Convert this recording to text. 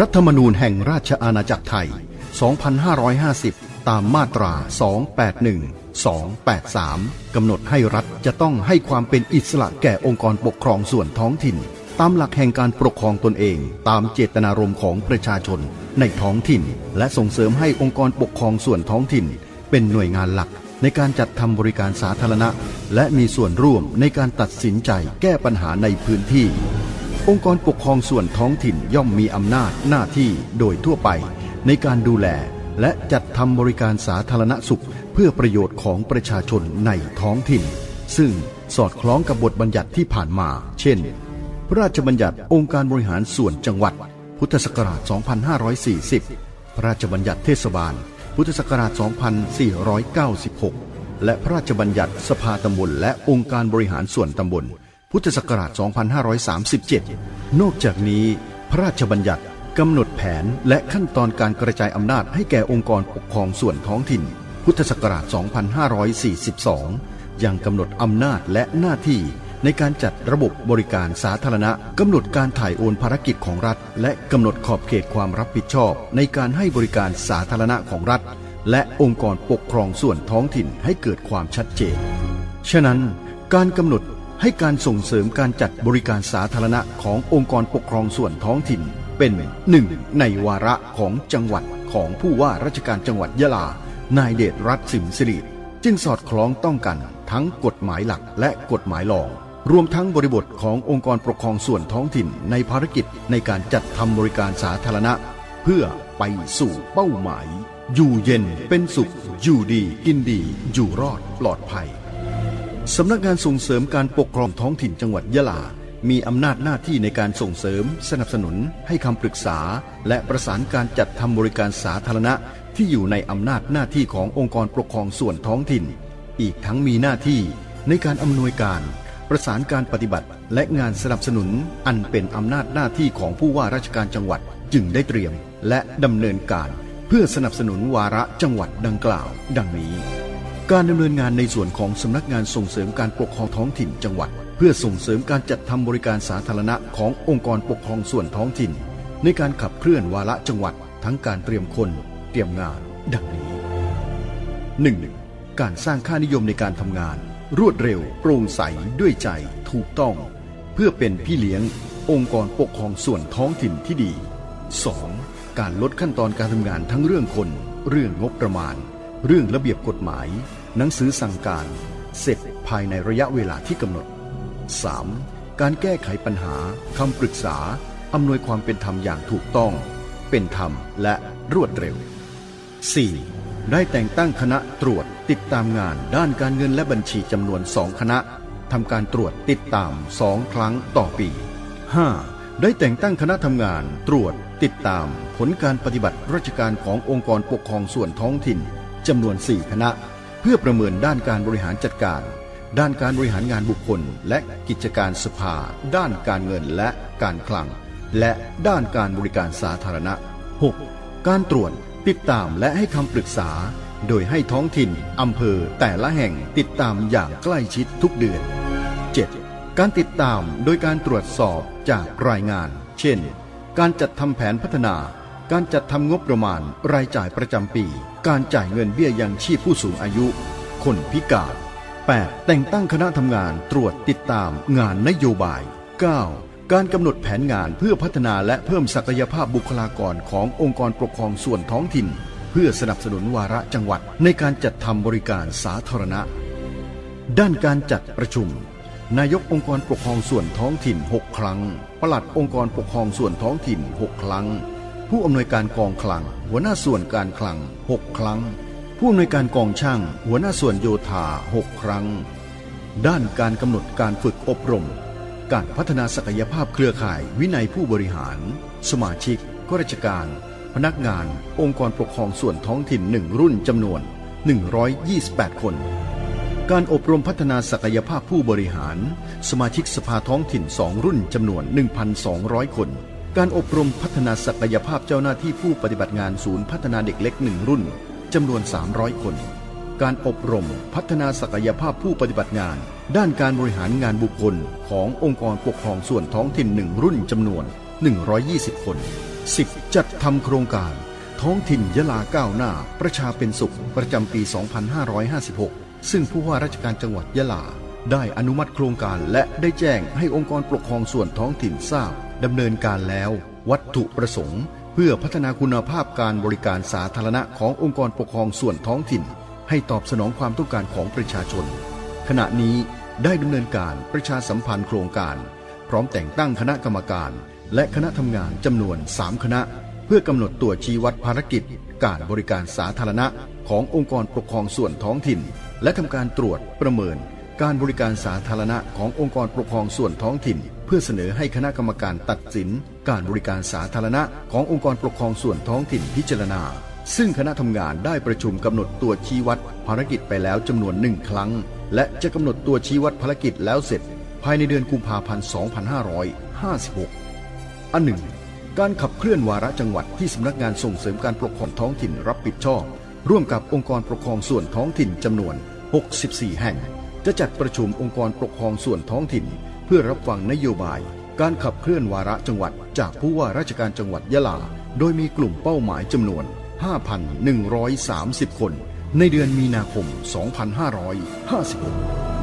รัฐธรรมนูญแห่งราชอาณาจักรไทย 2550 ตามมาตรา 281 283 กำหนดให้รัฐจะต้องให้ความเป็นอิสระแก่องค์กรปกครองส่วนท้องถิ่น ตามหลักแห่งการปกครองตนเอง ตามเจตนารมณ์ของประชาชนในท้องถิ่น และส่งเสริมให้องค์กรปกครองส่วนท้องถิ่น เป็นหน่วยงานหลักในการจัดทำบริการสาธารณะ และมีส่วนร่วมในการตัดสินใจแก้ปัญหาในพื้นที่ องค์กรปกครองส่วนท้องถิ่นย่อมมีอำนาจหน้าที่โดยทั่วไป ในการดูแลและจัดทำบริการสาธารณสุข เพื่อประโยชน์ของประชาชนในท้องถิ่น ซึ่งสอดคล้องกับบทบัญญัติที่ผ่านมา เช่น พระราชบัญญัติองค์การบริหารส่วนจังหวัด พุทธศักราช 2540 พระราชบัญญัติเทศบาล พุทธศักราช 2496 และพระราชบัญญัติสภาตำบลและองค์การบริหารส่วนตำบล พุทธศักราช 2537 นอกจากนี้พระราชบัญญัติกำหนดแผนและขั้นตอนการกระจายอำนาจให้แก่องค์กรปกครองส่วนท้องถิ่น พุทธศักราช 2542 ยังกำหนดอำนาจและหน้าที่ในการจัดระบบบริการสาธารณะกำหนดการถ่ายโอนภารกิจของรัฐ และกำหนดขอบเขตความรับผิดชอบ ในการให้บริการสาธารณะของรัฐ และองค์กรปกครองส่วนท้องถิ่นให้เกิดความชัดเจน ฉะนั้นการกำหนด ให้การส่งเสริมการจัดบริการสาธารณะขององค์กรปกครองส่วนท้องถิ่น เป็นหนึ่งในวาระของจังหวัดของผู้ว่าราชการจังหวัดยะลา นายเดชรัตน์สิมสิริจึงสอดคล้องต้องกันทั้งกฎหมายหลักและกฎหมายรอง รวมทั้งบริบทขององค์กรปกครองส่วนท้องถิ่นในภารกิจในการจัดทำบริการสาธารณะ เพื่อไปสู่เป้าหมาย อยู่เย็นเป็นสุข อยู่ดีกินดี อยู่รอดปลอดภัย สำนักงานส่งเสริมการปกครองท้องถิ่นจังหวัดยะลา มีอำนาจหน้าที่ในการส่งเสริม สนับสนุน ให้คำปรึกษา และประสานการจัดทำบริการสาธารณะ ที่อยู่ในอำนาจหน้าที่ขององค์กรปกครองส่วนท้องถิ่น อีกทั้งมีหน้าที่ในการอำนวยการ ประสานการปฏิบัติ และงานสนับสนุน อันเป็นอำนาจหน้าที่ของผู้ว่าราชการจังหวัดจึงได้เตรียม และดำเนินการ เพื่อสนับสนุนวาระจังหวัดดังกล่าว ดังนี้ การดำเนินงานในส่วนของสำนักงานส่งเสริมการปกครองท้องถิ่นจังหวัด เพื่อส่งเสริมการจัดทำบริการสาธารณะขององค์กรปกครองส่วนท้องถิ่น ในการขับเคลื่อนวาระจังหวัด ทั้งการเตรียมคน เตรียมงาน ดังนี้ 1. การสร้างค่านิยมในการทำงาน รวดเร็ว โปร่งใสด้วยใจถูกต้อง เพื่อเป็นพี่เลี้ยง องค์กรปกครองส่วนท้องถิ่นที่ดี 2. การลดขั้นตอนการทำงานทั้งเรื่องคน เรื่องงบประมาณ เรื่องระเบียบกฎหมาย หนังสือสั่งการ เสร็จภายในระยะเวลาที่กำหนด 3. การแก้ไขปัญหาคำปรึกษาอำนวยความเป็นธรรมอย่างถูกต้อง เป็นธรรมและรวดเร็ว 4. ได้แต่งตั้งคณะตรวจติดตามงานด้านการเงินและบัญชีจำนวนสองคณะทำการตรวจติดตามสองครั้งต่อปี 5. ได้แต่งตั้งคณะทำงานตรวจติดตามผลการปฏิบัติราชการขององค์กรปกครองส่วนท้องถิ่น จำนวน 4 คณะ เพื่อประเมินด้านการบริหารจัดการ ด้านการบริหารงานบุคคล และกิจการสภา ด้านการเงินและการคลัง และด้านการบริการสาธารณะ 6. การตรวจติดตามและให้คำปรึกษา โดยให้ท้องถิ่นอำเภอแต่ละแห่งติดตามอย่างใกล้ชิดทุกเดือน 7. การติดตามโดยการตรวจสอบจากรายงาน เช่น การจัดทำแผนพัฒนา การจัดทำงบประมาณรายจ่ายประจำปี การจ่ายเงินเบี้ยยังชีพผู้สูงอายุ คนพิการ 8. แต่งตั้งคณะทำงานตรวจติดตามงานนโยบาย 9. การกำหนดแผนงานเพื่อพัฒนาและเพิ่มศักยภาพบุคลากรขององค์กรปกครองส่วนท้องถิ่น เพื่อสนับสนุนวาระจังหวัดในการจัดทำบริการสาธารณะ ด้านการจัดประชุม นายกองค์กรปกครองส่วนท้องถิ่น 6 ครั้งปลัดองค์กรปกครองส่วนท้องถิ่น 6 ครั้ง ผู้อำนวยการกองคลัง หัวหน้าส่วนการคลัง 6 ครั้ง ผู้อำนวยการกองช่าง หัวหน้าส่วนโยธา 6 ครั้ง ด้านการกำหนดการฝึกอบรม การพัฒนาศักยภาพเครือข่ายวินัยผู้บริหาร สมาชิกข้าราชการ พนักงาน องค์กรปกครองส่วนท้องถิ่น1รุ่นจำนวน 128 คน การอบรมพัฒนาศักยภาพผู้บริหาร สมาชิกสภาท้องถิ่น 2 รุ่นจำนวน 1,200 คน การอบรมพัฒนาศักยภาพเจ้าหน้าที่ผู้ปฏิบัติงานศูนย์พัฒนาเด็กเล็ก1รุ่นจำนวน 300 คน การอบรมพัฒนาศักยภาพผู้ปฏิบัติงาน ด้านการบริหารงานบุคคลขององค์กรปกครองส่วนท้องถิ่น1รุ่นจำนวน 120 คน 10. จัดทำโครงการ ท้องถิ่นยะลาก้าวหน้า ประชาเป็นสุข ประจำปี 2556 ซึ่งผู้ว่าราชการจังหวัดยะลา ได้อนุมัติโครงการและได้แจ้งให้องค์กรปกครองส่วนท้องถิ่นทราบ ดำเนินการแล้ว วัตถุประสงค์ เพื่อพัฒนาคุณภาพการบริการสาธารณะขององค์กรปกครองส่วนท้องถิ่น ให้ตอบสนองความต้องการของประชาชน ขณะนี้ได้ดำเนินการประชาสัมพันธ์โครงการ พร้อมแต่งตั้งคณะกรรมการ และคณะทำงานจำนวน 3 คณะ เพื่อกำหนดตัวชี้วัดภารกิจ การบริการสาธารณะขององค์กรปกครองส่วนท้องถิ่น และทำการตรวจประเมิน การบริการสาธารณะขององค์กรปกครองส่วนท้องถิ่น เพื่อเสนอให้คณะกรรมการตัดสิน การบริการสาธารณะขององค์กรปกครองส่วนท้องถิ่นพิจารณา ซึ่งคณะทำงานได้ประชุมกำหนดตัวชี้วัดภารกิจไปแล้วจำนวนหนึ่งครั้ง และจะกำหนดตัวชี้วัดภารกิจแล้วเสร็จ ภายในเดือนกุมภาพันธ์ 2556 อันหนึ่งการขับเคลื่อนวาระจังหวัดที่สำนักงานส่งเสริมการปกครองท้องถิ่นรับผิดชอบ ร่วมกับองค์กรปกครองส่วนท้องถิ่นจำนวน 64 แห่ง จะจัดประชุมองค์กรปกครองส่วนท้องถิ่น เพื่อรับฟังนโยบาย การขับเคลื่อนวาระจังหวัด จากผู้ว่าราชการจังหวัดยะลา โดยมีกลุ่มเป้าหมายจำนวน 5,130 คน ในเดือนมีนาคม 2556